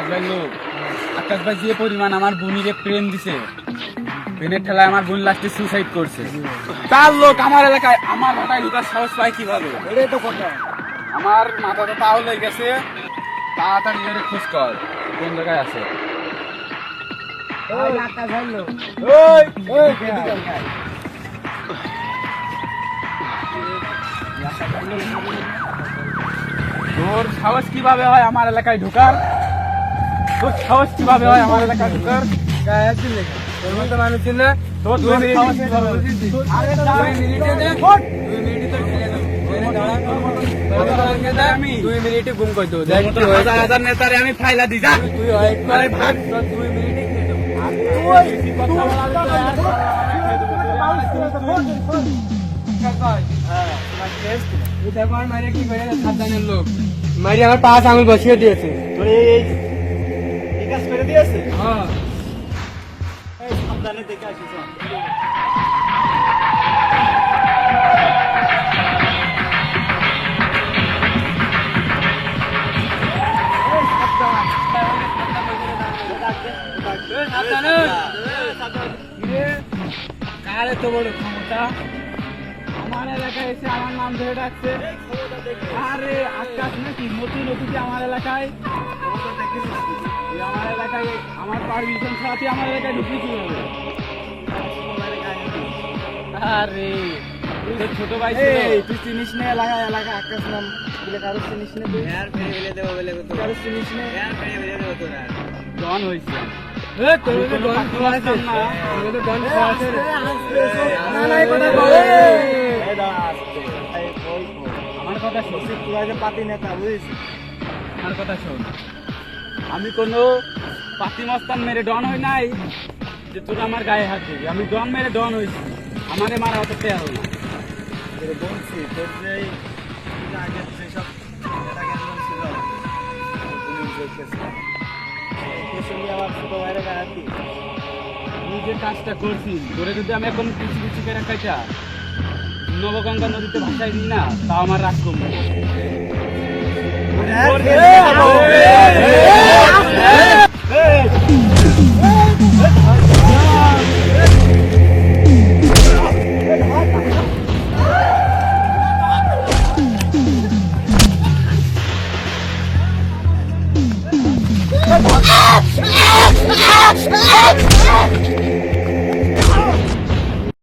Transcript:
আকাশ ভাই লোক। আকাশ ভাই যে পরিমাণ আমার বোনিরে প্রেম দিছে প্রেমের ঠেলায় আমার বোন লাস্টে সুসাইড করছে। তার লোক আমার এলাকায় আমার মাথায় ঢুকার সাহস পায় কীভাবে? এটাই তো কথা। আমার গেছে। তাড়াতাড়ি করে খোঁজ কর কোন জায়গায় আছে। তোর সাহস কীভাবে হয় আমার এলাকায় ঢোকার? সাহস কীভাবে হয় আমার গায়ে হাত দিলে কেন? তোর মতো মানুষ না? তোর দুই মিনিট হয়? দুই মিনিটে। দুই মিনিটে। দুই মিনিটে গুম করে দেবো। নেতারে আমি ফাইলা দিই যা তুই হয় ভাগ। দুই মিনিটে আমার পাঁচ আঙুল বসিয়ে দিয়েছে তোর এই দিয়েছে হ্যাঁ। এই সাবধানে দেখে আসিস কার এত বড় ক্ষমতা? আমার এলাকায় এসে আমার নাম ধরে ডাকছে। আরে আকাশ নাকি নতুন নতুন আমার এলাকায়? আমার এলাকায় আমার পারমিশন ছাড়া আমার এলাকায় ঢুকলি কি হবে? আরে ছোট ভাই ছিল। এই, তুই চিনিস না এলাকা? এলাকা আকাশ নাম বলে কারও চিনিস না তুই? কারও তোর মধ্যে কোনো ডন পাখি খাওয়া আছে? না। তোর ডন খাওয়া আছে রে। না, না, এই কথা এই, বল। এই, আমার কথা শোন। পাতি নেতা বুঝিস? আমার কথা শোন। আমি কোনো পাতি মস্তান মেরে ডন হই নাই যে তোর আমার গায়ে হাত দিবি। আমি ডন মেরে ডন হয়েছি আমারে মারা অত পেয়া হল না। বলছি তোর যে এই যে আগে যেসব যে কাজটা করছিস তোরে যদি আমি এখন করে খাইটা নবগঙ্গা নদীতে ভাসাই দিই না তাও আমার রাগ কমবে। Ah!